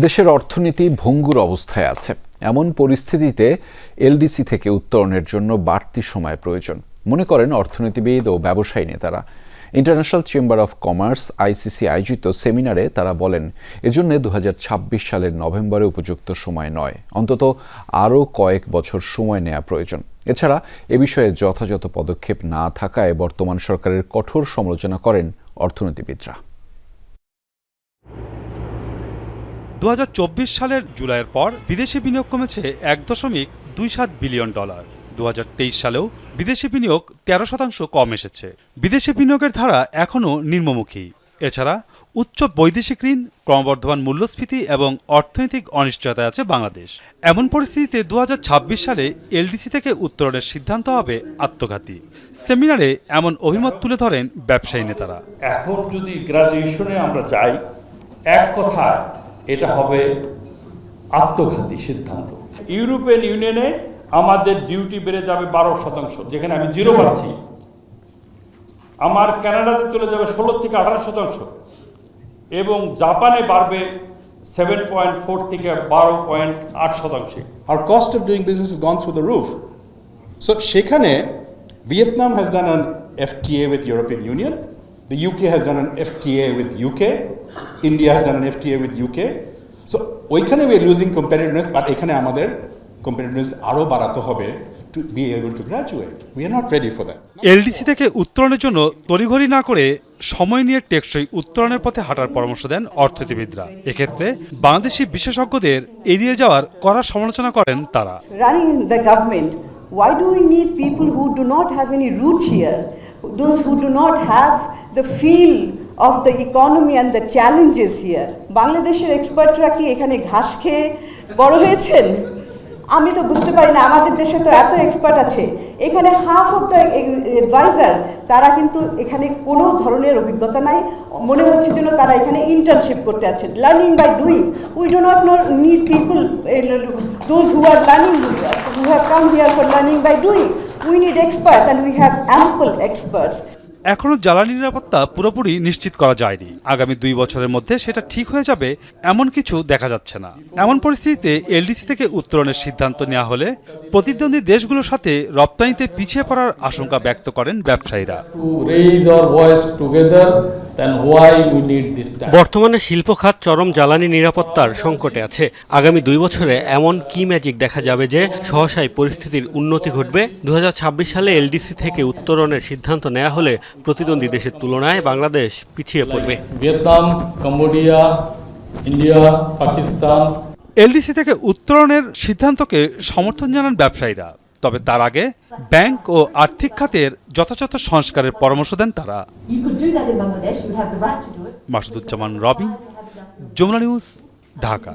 দেশের অর্থনীতি ভঙ্গুর অবস্থায় আছে। এমন পরিস্থিতিতে এলডিসি থেকে উত্তরণের জন্য বাড়তি সময় প্রয়োজন। মনে করেন অর্থনীতিবিদ ও ব্যবসায়ী নেতারা। International chamber of commerce, ICC, আয়োজিত সেমিনারে তারা বলেন, এজন্য দু হাজার ছাব্বিশ সালের নভেম্বরে উপযুক্ত সময় নয়। অন্তত আরও কয়েক বছর সময় নেওয়া প্রয়োজন। এছাড়া এ বিষয়ে যথাযথ পদক্ষেপ না থাকায় বর্তমান সরকারের কঠোর সমালোচনা করেন অর্থনীতিবিদরা। দু হাজার চব্বিশ সালের জুলাইয়ের পর বিদেশি বিনিয়োগ কমেছে এক দশমিক দুই সাত বিলিয়ন ডলার। দুহাজার তেইশ সালেও বিদেশি বিনিয়োগ তেরো শতাংশ কম এসেছে। বিদেশি বিনিয়োগের ধারা এখনও নিম্নমুখী। এছাড়া উচ্চ বৈদেশিক ঋণ, ক্রমবর্ধমান মূল্যস্ফীতি এবং অর্থনৈতিক অনিশ্চয়তা আছে বাংলাদেশ। এমন পরিস্থিতিতে দু হাজার ছাব্বিশ সালে এলডিসি থেকে উত্তরণের সিদ্ধান্ত হবে আত্মঘাতী। সেমিনারে এমন অভিমত তুলে ধরেন ব্যবসায়ী নেতারা। এখন যদি গ্রাজুয়েশনে আমরা যাই, এক কথায় এটা হবে আত্মঘাতী সিদ্ধান্ত। ইউরোপিয়ান ইউনিয়নে আমাদের ডিউটি বেড়ে যাবে বারো শতাংশ যেখানে আমি জিরো পাচ্ছি। আমার কানাডাতে চলে যাবে ষোলো থেকে আঠারো শতাংশ এবং জাপানে বাড়বে সেভেন পয়েন্ট ফোর থেকে বারো পয়েন্ট আট শতাংশে। আর cost of doing business has gone through the roof. So সেখানে Vietnam has done an FTA with European Union, the UK has done an FTA with UK, India has done an FTA with UK. So ওইখানে we are losing competitiveness, but এখানে আমাদের competitiveness আরও বাড়াতে হবে to be able to graduate. We are not ready for that. LDC থেকে উত্তরণের জন্য তড়িঘড়ি না করে সময় নিয়ে টেকসই উত্তরণের পথে হাঁটার পরামর্শ দেন অর্থনীতিবিদরা এক্ষেত্রে বাংলাদেশি বিশেষজ্ঞদের এড়িয়ে যাওয়ার কড়া সমালোচনা করেন তারা running the government, why do we need people who do not have any root here? Those who do not have the feel of the economy and the challenges here. বাংলাদেশের এক্সপার্টরা কি এখানে ঘাস খেয়ে বড় হয়েছেন আমি তো বুঝতে পারি না, আমাদের দেশে তো এত এক্সপার্ট আছে এখানে হাফ অফ দ্য অ্যাডভাইজার তারা কিন্তু এখানে কোনো ধরনের অভিজ্ঞতা নাই মনে হচ্ছে যেন তারা এখানে ইন্টার্নশিপ করতে আছেন learning by doing we do not no need people those who are learning who have come here for learning by doing. We need experts and we have ample experts. এখনও জ্বালানি নিরাপত্তা পুরোপুরি নিশ্চিত করা যায়নি। আগামী দুই বছরের মধ্যে সেটা ঠিক হয়ে যাবে এমন কিছু দেখা যাচ্ছে না। এমন পরিস্থিতিতে এলডিসি থেকে উত্তরণের সিদ্ধান্ত নেওয়া হলে প্রতিদ্বন্দ্বী দেশগুলোর সাথে রপ্তানিতে পিছিয়ে পড়ার আশঙ্কা ব্যক্ত করেন ব্যবসায়ীরা। To raise our voice together, then why we need this time? বর্তমানে শিল্প খাত চরম জ্বালানি নিরাপত্তার সংকটে আছে। আগামী দুই বছরে এমন কি ম্যাজিক দেখা যাবে যে সহসায় পরিস্থিতির উন্নতি ঘটবে? দুহাজার ছাব্বিশ সালে এলডিসি থেকে উত্তরণের সিদ্ধান্ত নেওয়া হলে প্রতিদ্বন্দ্বী দেশের তুলনায় বাংলাদেশ পিছিয়ে পড়বে। Vietnam, Cambodia, India, Pakistan, LDC থেকে উত্তরণের সিদ্ধান্তকে সমর্থন জানান ব্যবসায়ীরা। তবে তার আগে ব্যাংক ও আর্থিক খাতের যথাযথ সংস্কারের পরামর্শ দেন তারা. মাসুদুজ্জামান রবিন যমুনা নিউজ ঢাকা।